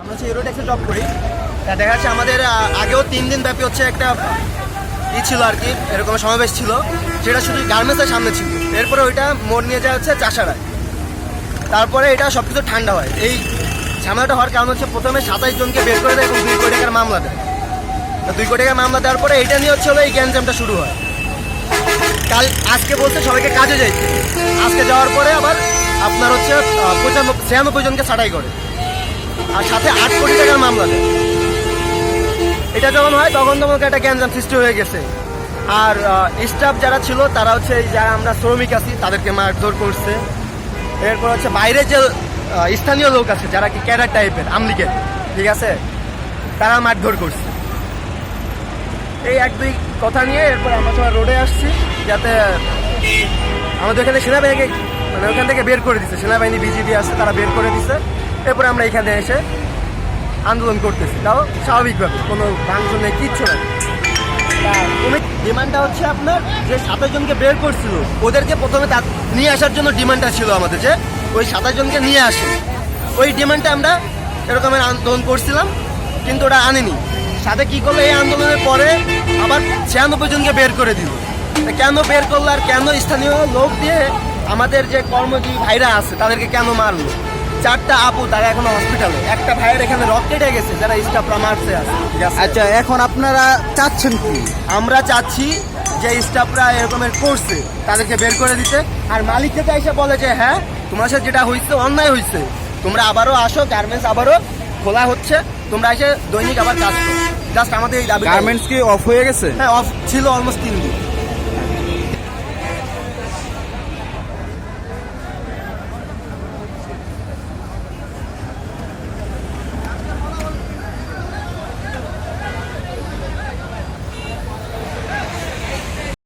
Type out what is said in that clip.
আমরা হচ্ছে ইউরোটেক্সে জব করি। তা দেখা যাচ্ছে আমাদের আগেও তিন দিন ব্যাপী হচ্ছে একটা ই ছিল আর কি, এরকম সমাবেশ ছিল, যেটা শুধু গার্মেন্টসের সামনে ছিল। এরপরে ওইটা মোড় নিয়ে যাওয়া হচ্ছে চাষারায়। তারপরে এটা সব কিছু ঠান্ডা হয়। এই ঝামেলাটা হওয়ার কারণ হচ্ছে প্রথমে সাতাইশ জনকে বের করে দেয় এবং দুই কোটি টাকার মামলা দেয়। দুই কোটি টাকার মামলা দেওয়ার পরে এটা নিয়ে হচ্ছে হলো এই গ্যাঞ্জামটা শুরু হয়। কাল, আজকে বলতে সবাইকে কাজে যাইতে। আজকে যাওয়ার পরে আবার আপনার হচ্ছে পঁচানব্বই, ছিয়ানব্বই জনকে ছাঁটাই করে। আর সাথে আট কোটি টাকার মামলা দেয়। এটা যখন হয়, তখন তোমাকে একটা গ্যাঞ্জাম সৃষ্টি হয়ে গেছে। আর স্টাফ যারা ছিল, তারা হচ্ছে যারা আমরা শ্রমিক আছি, তাদেরকে মারধর করছে। এরপর হচ্ছে বাইরে যে স্থানীয় লোক আছে, যারা কি ক্যাডার টাইপের, আমলিগের, ঠিক আছে? তারা মারধর করছে। এই এক দুই কথা নিয়ে এরপর আমরা সবাই রোডে আসছি, যাতে আমাদের এখানে সেনাবাহিনীকে মানে ওখান থেকে বের করে দিচ্ছে সেনাবাহিনী, বিজিবি আছে, তারা বের করে দিচ্ছে এরপরে আমরা এখানে এসে আন্দোলন করতেছি। তাও স্বাভাবিকভাবে, কোনো ভাঙচুর নেই, কিচ্ছু না ডিমান্ডটা হচ্ছে আপনার যে সাতাশ জনকে বের করছিল, ওদেরকে প্রথমে নিয়ে আসার জন্য ডিমান্ডটা ছিল আমাদের যে, ওই সাতাশ জনকে নিয়ে আসে। ওই ডিমান্ডটা আমরা এরকমের আন্দোলন করছিলাম, কিন্তু ওটা আনেনি। সাথে কি করল? এই আন্দোলনের পরে আবার ছিয়ানব্বই জনকে বের করে দিল। কেন বের করল আর কেন স্থানীয় লোক দিয়ে আমাদের যে কর্মজীবী ভাইরা আছে, তাদেরকে কেন মারলো? চারটা আপু তারা এখন হসপিটালে একটা ভাইয়ের এখানে রক কেটে গেছে যারা স্টাফরা মারছে আছে আচ্ছা এখন আপনারা চাচ্ছেন কি? আমরা চাচ্ছি যে স্টাফরা এরকমের করছে তাদেরকে বের করে দিতে। আর মালিক থেকে এসে বলে যে হ্যাঁ তোমার সাথে যেটা হয়েছে অন্যায় হয়েছে তোমরা আবারও আসো গার্মেন্টস আবারও খোলা হচ্ছে। তোমরা এসে দৈনিক আবার কাজ করো। জাস্ট আমাদের এই দাবি গার্মেন্টস কি অফ হয়ে গেছে? হ্যাঁ অফ ছিল অলমোস্ট তিন দিন।